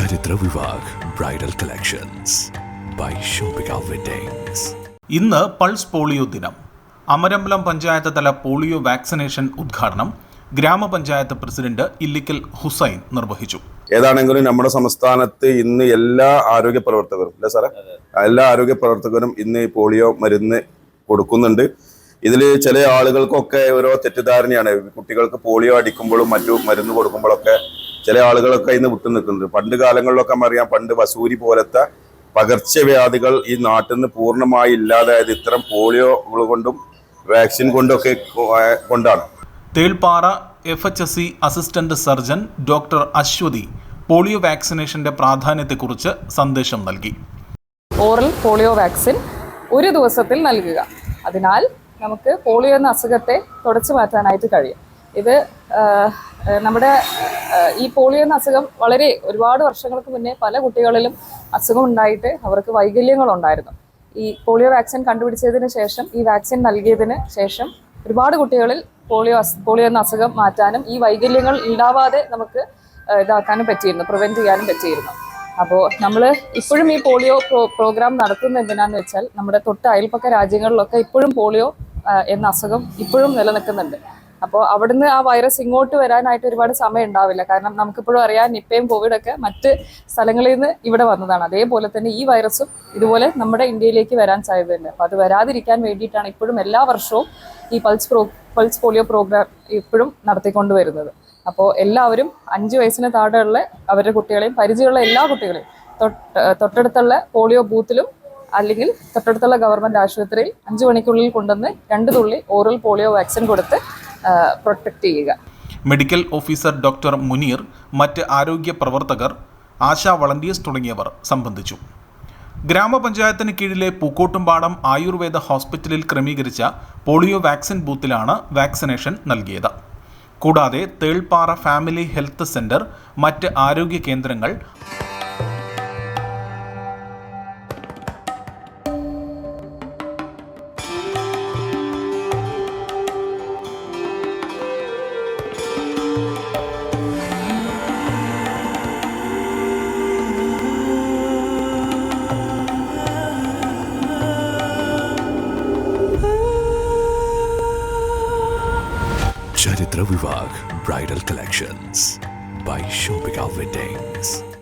Vivah bridal collections by Shopika weddings ഇന്ന് pulse polio ദിനം. അമരമ്പലം പഞ്ചായത്ത് തല പോളിയോ വാക്സിനേഷൻ ഉദ്ഘാടനം ഗ്രാമപഞ്ചായത്ത് പ്രസിഡന്റ് ഇല്ലിക്കൽ ഹുസൈൻ നിർവഹിച്ചു. ഏതാണെങ്കിലും നമ്മുടെ സംസ്ഥാനത്ത് ഇന്ന് എല്ലാ ആരോഗ്യ പ്രവർത്തകരും അല്ലേ സാറേ? എല്ലാ ആരോഗ്യ പ്രവർത്തകരും ഇന്ന് ഈ പോളിയോ മരുന്ന് കൊടുക്കുന്നുണ്ട്. ഇതിൽ ചില ആളുകൾക്കൊക്കെ ഓരോ തെറ്റിദ്ധാരണയാണ്. കുട്ടികൾക്ക് പോളിയോ അടിക്കുമ്പോഴും മറ്റു മരുന്ന് കൊടുക്കുമ്പോഴൊക്കെ ചില ആളുകളൊക്കെ ഇന്ന് വിട്ടു നിൽക്കുന്നുണ്ട്. പണ്ട് കാലങ്ങളിലൊക്കെ അറിയാം പണ്ട് വസൂരി പോലത്തെ പകർച്ചവ്യാധികൾ ഈ നാട്ടിൽ നിന്ന് പൂർണമായി ഇല്ലാതായത് ഇത്തരം പോളിയോകൾ കൊണ്ടും വാക്സിൻ കൊണ്ടൊക്കെ കൊണ്ടാണ് Thelpara F H S C assistant surgeon doctor Aswathy polio വാക്സിനേഷന്റെ പ്രാധാന്യത്തെക്കുറിച്ച് സന്ദേശം നൽകി. ഓറൽ പോളിയോ വാക്സിൻ ഒരു ദിവസത്തിൽ നൽകുക. അതിനാൽ നമുക്ക് പോളിയോ എന്ന അസുഖത്തെ തുടച്ചു മാറ്റാനായിട്ട് കഴിയും. ഇത് നമ്മുടെ ഈ പോളിയോ എന്ന അസുഖം വളരെ ഒരുപാട് വർഷങ്ങൾക്ക് മുന്നേ പല കുട്ടികളിലും അസുഖം ഉണ്ടായിട്ട് അവർക്ക് വൈകല്യങ്ങളുണ്ടായിരുന്നു. ഈ പോളിയോ വാക്സിൻ കണ്ടുപിടിച്ചതിന് ശേഷം ഈ വാക്സിൻ നൽകിയതിന് ശേഷം ഒരുപാട് കുട്ടികളിൽ പോളിയോ പോളിയോ എന്ന അസുഖം മാറ്റാനും ഈ വൈകല്യങ്ങൾ ഉണ്ടാവാതെ നമുക്ക് ഇതാക്കാനും പറ്റിയിരുന്നു പ്രിവെന്റ് ചെയ്യാനും പറ്റിയിരുന്നു. അപ്പോൾ നമ്മൾ ഇപ്പോഴും ഈ പോളിയോ പ്രോ പ്രോഗ്രാം നടത്തുന്നത് എന്തിനാന്ന് വെച്ചാൽ നമ്മുടെ തൊട്ട് അയൽപ്പക്ക രാജ്യങ്ങളിലൊക്കെ ഇപ്പോഴും പോളിയോ എന്ന അസുഖം ഇപ്പോഴും നിലനിൽക്കുന്നുണ്ട്. അപ്പോൾ അവിടുന്ന് ആ വൈറസ് ഇങ്ങോട്ട് വരാനായിട്ട് ഒരുപാട് സമയം ഉണ്ടാവില്ല. കാരണം നമുക്കിപ്പോഴും അറിയാം നിപ്പയും കോവിഡൊക്കെ മറ്റ് സ്ഥലങ്ങളിൽ നിന്ന് ഇവിടെ വന്നതാണ്. അതേപോലെ തന്നെ ഈ വൈറസും ഇതുപോലെ നമ്മുടെ ഇന്ത്യയിലേക്ക് വരാൻ സാധ്യതയുണ്ട്. അപ്പോൾ അത് വരാതിരിക്കാൻ വേണ്ടിയിട്ടാണ് ഇപ്പോഴും എല്ലാ വർഷവും ഈ pulse pro pulse polio program ഇപ്പോഴും നടത്തിക്കൊണ്ട് വരുന്നത്. അപ്പോൾ എല്ലാവരും അഞ്ച് വയസ്സിന് താഴെയുള്ള അവരുടെ കുട്ടികളെയും പരിചയമുള്ള എല്ലാ കുട്ടികളെയും തൊട്ട് തൊട്ടടുത്തുള്ള പോളിയോ ബൂത്തിലും അല്ലെങ്കിൽ തൊട്ടടുത്തുള്ള ഗവൺമെന്റ് ആശുപത്രിയിൽ അഞ്ച് മണിക്കുള്ളിൽ കൊണ്ടുവന്ന് രണ്ട് തുള്ളി ഓറൽ പോളിയോ വാക്സിൻ കൊടുത്ത് പ്രൊട്ടക്റ്റ് ചെയ്യുക. മെഡിക്കൽ ഓഫീസർ ഡോക്ടർ മുനീർ മറ്റ് ആരോഗ്യ പ്രവർത്തകർ ആശാ വളണ്ടിയേഴ്സ് തുടങ്ങിയവർ സംബന്ധിച്ചു. ഗ്രാമപഞ്ചായത്തിന് കീഴിലെ പൂക്കോട്ടുംപാടം ആയുർവേദ ഹോസ്പിറ്റലിൽ ക്രമീകരിച്ച പോളിയോ വാക്സിൻ ബൂത്തിലാണ് വാക്സിനേഷൻ നൽകിയത്. കൂടാതെ തേൾപ്പാറ ഫാമിലി ഹെൽത്ത് സെന്റർ മറ്റ് ആരോഗ്യ കേന്ദ്രങ്ങൾ ചരിത്ര Vivah bridal collections by Shopika weddings